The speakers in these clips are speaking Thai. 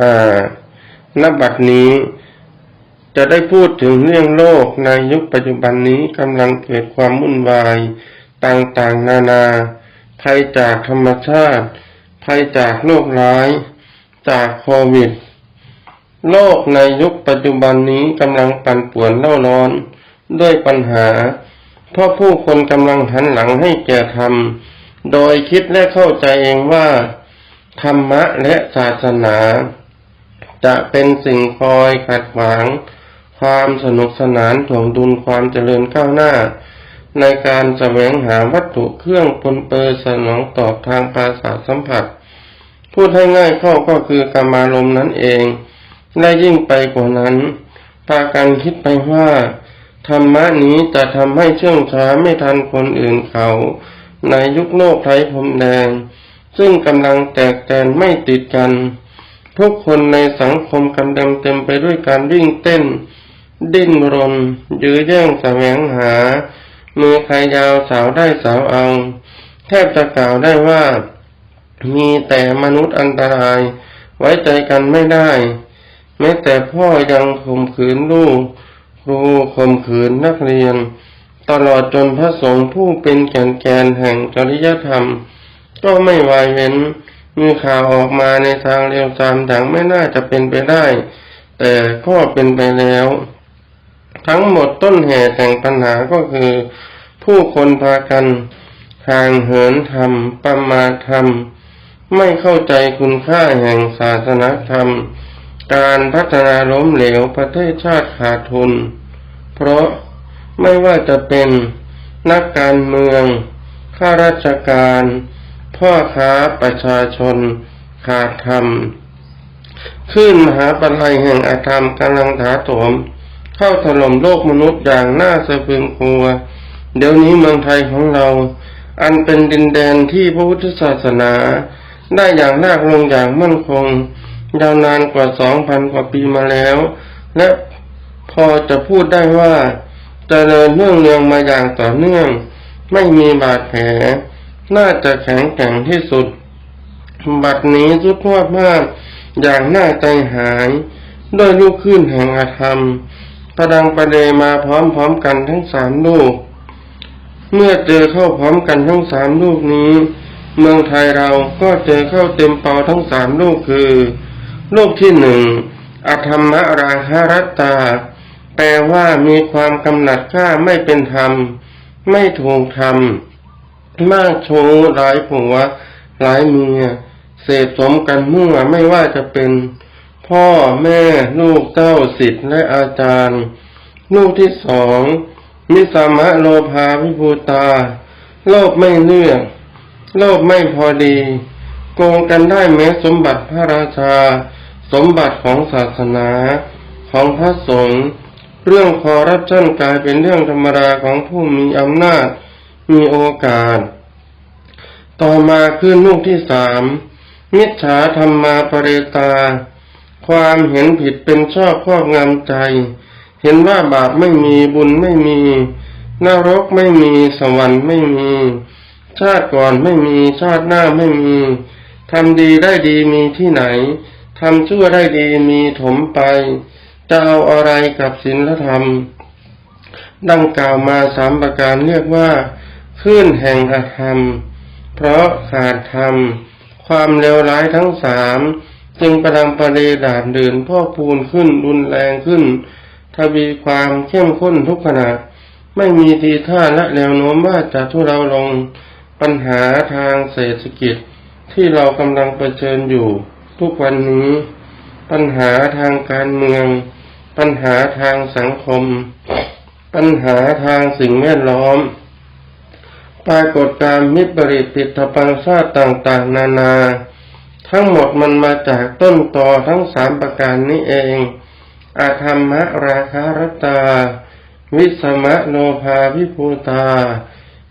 อ่าณบัดนี้จะได้พูดถึงเรื่องโลกในยุคปัจจุบันนี้กำลังเกิดความวุ่นวาย ต่างๆ นานา ภัยจากธรรมชาติ ภัยจากโรคร้าย จากโควิด โลกในยุคปัจจุบันนี้กำลังปั่นป่วนเล่าร้อน ด้วยปัญหา เพราะผู้คนกำลังหันหลังให้แก่ธรรม โดยคิดและเข้าใจเองว่า ธรรมะและศาสนา จะเป็นสิ่งคอยขัดขวาง ความสนุกสนานถ่วงดุลความเจริญก้าวหน้า ในการแสวงหาวัตถุเครื่องปนเปื้อสนองตอบทางภาษาทสัมผัส พูดให้ง่ายเข้าก็คือกรรมารมณ์นั่นเอง และยิ่งไปกว่านั้นพากันคิดไปว่า ธรรมะนี้จะทำให้เชื่องช้าไม่ทันคนอื่นเขา ในยุคโลกไทยพรมแดง ซึ่งกำลังแตกแตนไม่ติดกัน ทุกคนในสังคมกำลังเต็มไปด้วยการวิ่งเต้น ดิ้นรน ยื้อแย่งแสวงหา มือใครยาวสาวได้สาวเอา แทบจะกล่าวได้ว่า มีแต่มนุษย์อันตราย ไว้ใจกันไม่ได้ แม้แต่พ่อยังข่มขืนลูก ครูข่มขืนนักเรียน ตลอดจนพระสงฆ์ผู้เป็นแก่นแกนแห่งจริยธรรม ก็ไม่วายเว้น มีข่าวออกมาในทางเร็วตามดังไม่น่าจะเป็นไปได้ แต่ก็เป็นไปแล้ว ทั้งหมดต้นเหตุแห่งปัญหาก็คือ ผู้คนพากันห่างเหินธรรมประมาทธรรม ไม่เข้าใจคุณค่าแห่งศาสนาธรรม การพัฒนาล้มเหลวประเทศชาติขาดทุน เพราะไม่ว่าจะเป็นนักการเมือง ข้าราชการ พ่อค้าประชาชนขาดธรรม ขึ้นมหาปลัยแห่งอาธรรมกำลังถาโถม เข้าถล่มโลกมนุษย์อย่างน่าสะพรึงกลัว เดี๋ยวนี้เมืองไทยของเรา อันเป็นดินแดนที่พระพุทธศาสนา ได้อย่างลากลงอย่างมั่นคง ยาวนานกว่าสองพันกว่าปีมาแล้ว และพอจะพูดได้ว่าจเจริญเนื่องเนืองมาอย่างต่อเนื่อง ไม่มีบาดแผล น่าจะแข็งแกร่งที่สุด บัดนี้สุดทวดมากอย่างน่าใจหายด้วยลูกขึ้นแห่งอาธรรม ประดังประเดมาพร้อมๆกันทั้งสามลูก เมื่อเจอเข้าพร้อมกันทั้งสามลูกนี้ เมืองไทยเราก็เจอเข้าเต็มเปาทั้งสามลูกคือลูกที่หนึ่งอธรรมราหรัตตา แปลว่ามีความกำหนัดค่าไม่เป็นธรรม ไม่ถูกธรรม มากโชว์หลายผัวหลายเมียเสพสมกันมั่วไม่ว่าจะเป็นพ่อแม่ลูกเต้าสิทธิ์และอาจารย์ ลูกที่สองมิสามะโลภาวิภูตา โลภไม่เลือกโลภไม่พอดี โกงกันได้แม้สมบัติพระราชา สมบัติของศาสนาของพระสงฆ์เรื่องคอร์รัปชันกลายเป็นเรื่องธรรมดาของผู้มีอำนาจ มีโอกาส ต่อมาคือลูกที่สามมิจฉาธรรมาปเรตา ความเห็นผิดเป็นชอบครอบงำใจ เห็นว่าบาปไม่มีบุญไม่มีนรกไม่มีสวรรค์ไม่มี ชาติก่อนไม่มีชาติหน้าไม่มีทำดีได้ดีมีที่ไหนทำชั่วได้ดีมีถมไป จะเอาอะไรกับศีลธรรม ดังกล่าวมาสามประการเรียกว่า คลื่นแห่งอธรรม เพราะขาดธรรม ความเลวร้ายทั้งสาม จึงประดังประเดดาดเดินพ่อพูนขึ้นรุนแรงขึ้น ทวีความเข้มข้นทุกขณะ ไม่มีทีท่าและแนวโน้มว่าจะทุเราลงปัญหาทางเศรษฐกิจที่เรากำลังเผชิญอยู่ ทุกวันนี้ ปัญหาทางการเมือง ปัญหาทางสังคม ปัญหาทางสิ่งแวดล้อม ปรากฏการมิปริตติดปังชาต่างๆ นานา ทั้งหมดมันมาจากต้นตอทั้งสามประการนี้เอง อาธรรมะราคารตา วิสมะโลภาวิภูตา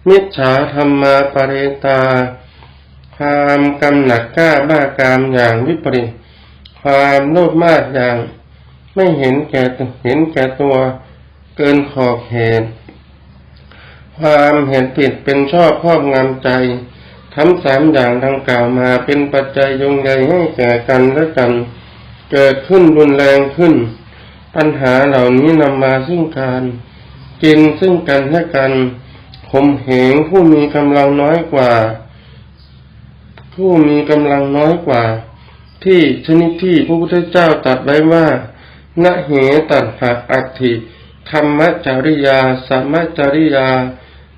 มิจฉาธรรมาปเรตา ความกำหนัดกล้าบ้ากามอย่างวิปริตความโลภมากอย่าง ไม่เห็นแก่เห็นแก่ตัวเกินขอบเหตุ ความเห็นผิดเป็นชอบครอบงำใจทั้งสามอย่างดังกล่าวมาเป็นปัจจัยยงใยให้แก่กันและกัน เกิดขึ้นรุนแรงขึ้น ปัญหาเหล่านี้นำมาซึ่งการกินซึ่งกันและกันข่มเหงผู้มีกำลังน้อยกว่า ผู้มีกำลังน้อยกว่า ที่ชนิดที่พระพุทธเจ้าตรัสไว้ว่านะเหตัดหักอัตถิธรรมจริยา สัมมจริยา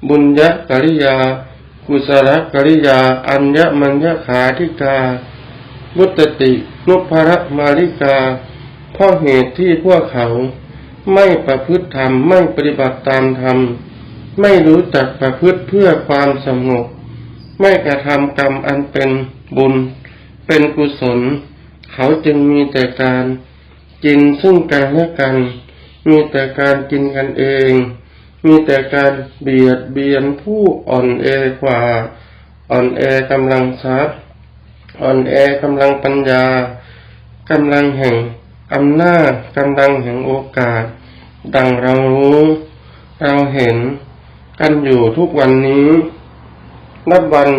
บุญญกริยา กุศลกริยา อัญญมัญญขาธิกามุตตินุภรมาริกาเพราะเหตุที่พวกเขาไม่ประพฤติธรรมไม่ปฏิบัติตามธรรม ไม่รู้จักประพฤติเพื่อความสงบไม่กระทำกรรมอันเป็นบุญ เป็นกุศล เขาจึงมีแต่การกินซึ่งกันและกัน มีแต่การกินกันเอง มีแต่การเบียดเบียนผู้อ่อนแอกว่า อ่อนแอกำลังทรัพย์ อ่อนแอกำลังปัญญากำลังแห่งอำนาจกำลังแห่งโอกาส ดังเรารู้ เราเห็นกันอยู่ทุกวันนี้ นับวัน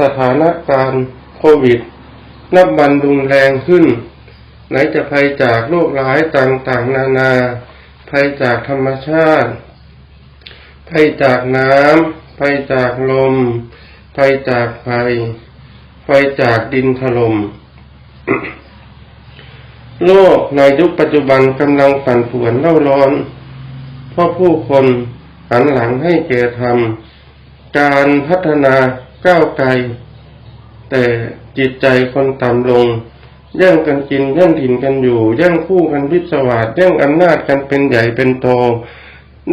สถานการณ์โควิด นับวันรุนแรงขึ้น ไหนจะภัยจากโรคร้ายต่างๆ นานา ภัยจากธรรมชาติ ภัยจากน้ำภัยจากลมภัยจากไฟไฟจากดินถลม่มโลกในยุคปัจจุบันกำลังปั่นป่วนเล่าร้อน เพราะผู้คนหันหลังให้แก่ธรรม การพัฒนาก้าวไกล แต่จิตใจคนต่ำลง แย่งกันกินแย่งถิ่นกันอยู่ แย่งคู่กันพิศวาสแย่งอำนาจกันเป็นใหญ่เป็นโต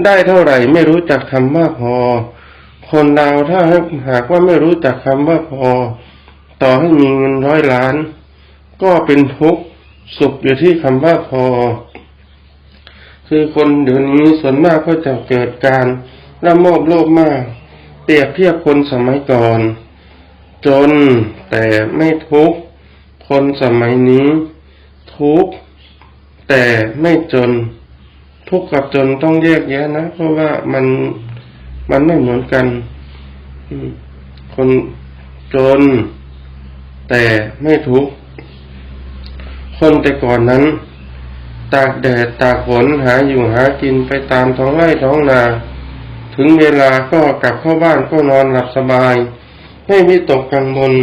ได้เท่าไหร่ไม่รู้จักคำว่าพอ คนเราถ้าหากว่าไม่รู้จักคำว่าพอ ต่อให้มีเงินร้อยล้าน ก็เป็นทุกข์สุขอยู่ที่คำว่าพอ คือคนเดี๋ยวนี้ส่วนมากก็จะเกิดการละโมบโลภมาก เปรียบเทียบคนสมัยก่อน จนแต่ไม่ทุกข์คนสมัยนี้ ทุกข์แต่ไม่จน ทุกข์กับจนต้องแยกแยะนะ เพราะว่ามันมันไม่เหมือนกันคนจน แต่ไม่ทุกข์คนแต่ก่อนนั้น ตากแดดตากฝนหาอยู่หากินไปตามท้องไร่ท้องนา ถึงเวลาก็กลับเข้าบ้านก็นอนหลับสบาย ไม่มีตกกังวล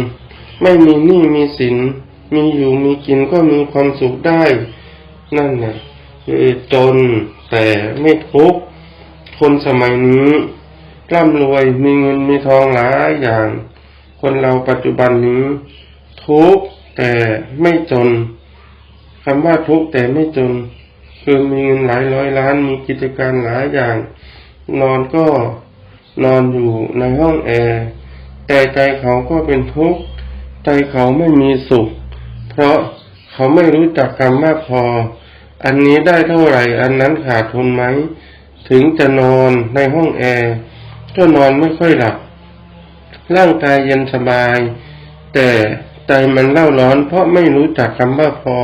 ไม่มีหนี้มีสิน มีอยู่มีกินก็มีความสุขได้ นั่นแหละ คือจนแต่ไม่ทุกข์คนสมัยนี้ร่ำรวยมีเงินมีทองหลายอย่าง คนเราปัจจุบันนี้ ทุกข์แต่ไม่จนคำว่าทุกข์แต่ไม่จน คือมีเงินหลายร้อยล้านมีกิจการหลายอย่าง นอนก็นอนอยู่ในห้องแอร์แต่ใจเขาก็เป็นทุกข์ใจเขาไม่มีสุข เพราะเขาไม่รู้จักคำว่าพอ อันนี้ได้เท่าไหร่ อันนั้นขาดทุนไหม ถึงจะนอนในห้องแอร์ก็นอนไม่ค่อยหลับ ร่างกายเย็นสบาย แต่ใจมันเล่าร้อนเพราะไม่รู้จักคำว่าพอ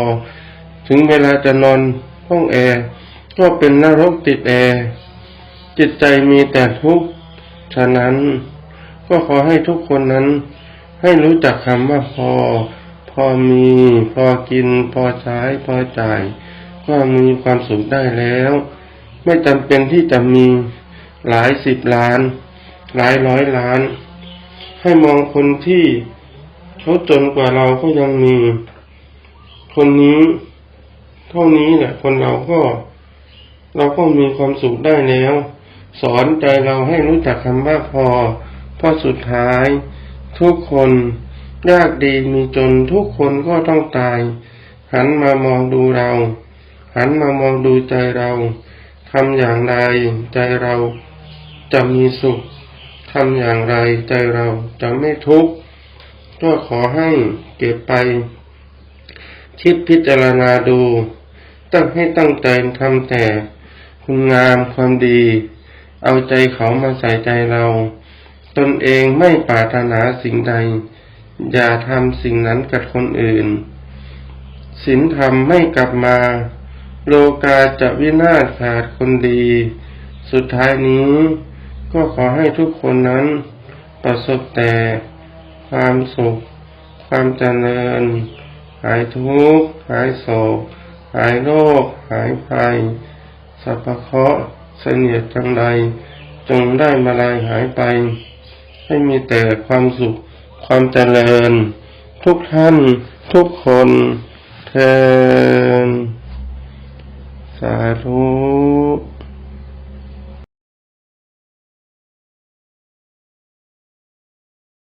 ถึงเวลาจะนอนห้องแอร์ก็เป็นนรกติดแอร์ จิตใจมีแต่ทุกข์ ฉะนั้นก็ขอให้ทุกคนนั้น ให้รู้จักคำว่าพอ พอมี พอกิน พอใช้ พอจ่าย ก็มีความสุขได้แล้ว ไม่จำเป็นที่จะมีหลายสิบล้าน หลายร้อยล้าน ให้มองคนที่เขาจนกว่าเราก็ยังมี คนนี้ เท่านี้แหละคนเราก็ เราก็มีความสุขได้แล้ว สอนใจเราให้รู้จักคำว่าพอเพราะสุดท้าย ทุกคนยากดีมีจนทุกคนก็ต้องตาย หันมามองดูเรา หันมามองดูใจเราทำอย่างไรใจเราจะมีสุขทำอย่างไรใจเราจะไม่ทุกข์ก็ขอให้เก็บไป คิดพิจารณาดู ตั้งให้ตั้งใจทำแต่คุณงามความดี เอาใจเขามาใส่ใจเรา ตนเองไม่ปรารถนาสิ่งใด อย่าทำสิ่งนั้นกับคนอื่นศีลธรรมไม่กลับมา โลกาจะวินาศขาดคนดี สุดท้ายนี้ก็ขอให้ทุกคนนั้นประสบแต่ความสุข ความเจริญ หายทุกข์ หายโศก หายโรค หายภัยสัพพเคราะห์เสนียดจังใด จงได้มาลายหายไป ให้มีแต่ความสุข ความเจริญ ทุกท่าน ทุกคนเทอ ญสาธุ